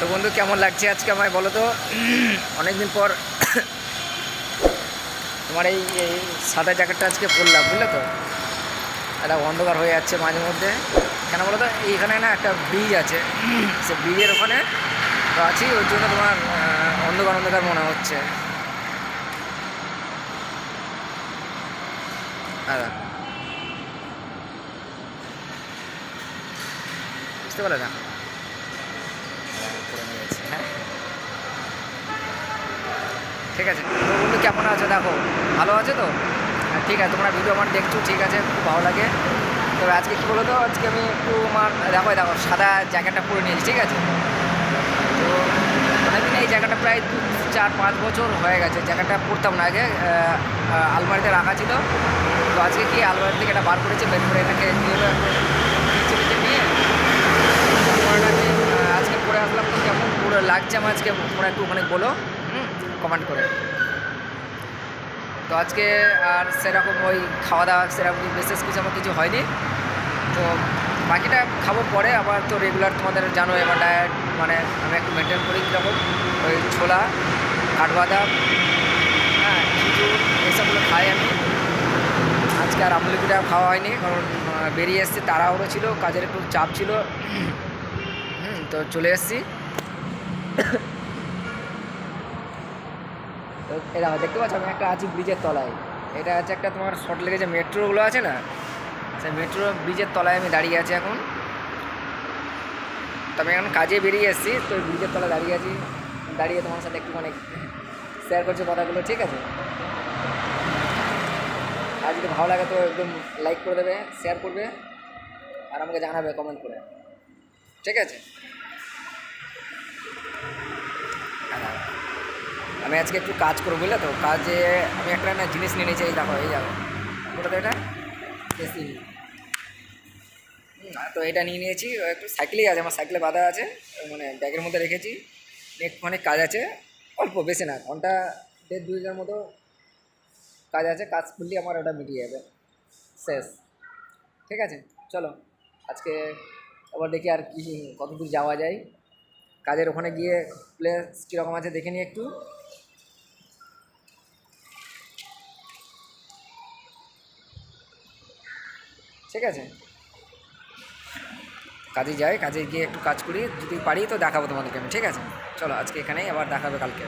তো বন্ধু, কেমন লাগছে আজকে আমায় বলো তো? অনেকদিন পর তোমার এই এই সাদা জ্যাকেটটা আজকে পরলাম, বুঝলে তো? একটা অন্ধকার হয়ে যাচ্ছে মাঝে মধ্যে। কেন বলো তো? এইখানে না একটা ব্রিজ আছে। সে ব্রিজের ওখানে তো আছি, ওর জন্য তোমার অন্ধকার অন্ধকার মনে হচ্ছে। দাদা বুঝতে পারলে না? করে নিয়েছি হ্যাঁ? ঠিক আছে। তো বন্ধু কেমন আছো? দেখো ভালো আছে তো? হ্যাঁ, ঠিক আছে তোমরা ভিডিও আমার দেখছ ঠিক আছে খুব ভালো লাগে। তো আজকে কী বলো তো আজকে আমি একটু আমার দেখো দেখো সাদা জ্যাকেটটা পরে নিয়েছি ঠিক আছে? তো অনেকদিন এই জায়গাটা প্রায় দু চার পাঁচ বছর হয়ে গেছে জায়গাটা পড়তাম না আগে আলমারিতে রাখা ছিল। তো আজকে কি আলমারি থেকে এটা বার করেছে বের করে এটাকে নিয়ে একটু নিচে নিচে নিয়ে পড়াটাকে আহ, আজকে পড়ে আসলাম তো কেমন পুরো লাগছে আমার আজকে তোমরা একটু ওখানে বলো কমেন্ট করে। তো আজকে আর সেরকম ওই খাওয়া দাওয়া সেরকম বিশেষ কিছু আমার কিছু হয়নি। তো বাকিটা খাব পরে, আবার তো রেগুলার তোমাদের জানো এবার ডায়েট মানে আমি একটু মেনটেন করি কীরকম। ওই ছোলা কাঠবাদাম হ্যাঁ খিচুড়, এসবগুলো খাই আমি। আজকে আর আমুলিপিটা খাওয়া হয়নি, কারণ বেরিয়ে এসছে, তাড়াহুড়ো ছিল, কাজের একটু চাপ ছিল। তো চলে এসেছি। তো এটা দেখতে পাচ্ছ, আমি একটা আছি ব্রিজের তলায়। এটা হচ্ছে একটা তোমার শর্ট লেগে যে মেট্রোগুলো আছে না? সেই মেট্রো ব্রিজের তলায় আমি দাঁড়িয়ে আছি এখন। তো আমি এখন কাজে বেরিয়ে এসেছি, তো ব্রিজের তলায় দাঁড়িয়ে আছি। দাঁড়িয়ে তোমার সাথে একটু মানে শেয়ার করছি কথাগুলো, ঠিক আছে? আর যদি ভালো লাগে তো একদম লাইক করে দেবে শেয়ার করবে, আর আমাকে জানাবে কমেন্ট করে। ঠিক আছে? আমি আজকে একটু কাজ করব, বুঝলে তো? কাজে আমি একটা না জিনিস নিয়ে নিয়েছি, এই দেখো এই দেখো। ওটা তো এটা? এসি তো এটা নিয়ে নিয়েছি একটু সাইকেলেই আছে, আমার সাইকেলে বাঁধা আছে মানে ব্যাগের মধ্যে রেখেছি। অনেক কাজ আছে, অল্প, বেশি না, ঘণ্টা দেড় দুইটার মতো কাজ আছে, কাজ করলেই আমার ওটা মিটিয়ে যাবে। শেষ। ঠিক আছে, চলো। আজকে আবার দেখি আর কি কত দূর যাওয়া যায়। কাজের ওখানে গিয়ে প্লেস কীরকম আছে, দেখে নিই একটু। ঠিক আছে? কাজে যাই, কাজে গিয়ে একটু কাজ করি, যদি পারি তো দেখাবো তোমাদেরকে আমি, ঠিক আছে? চলো, আজকে এখানেই, আবার দেখাবে কালকে।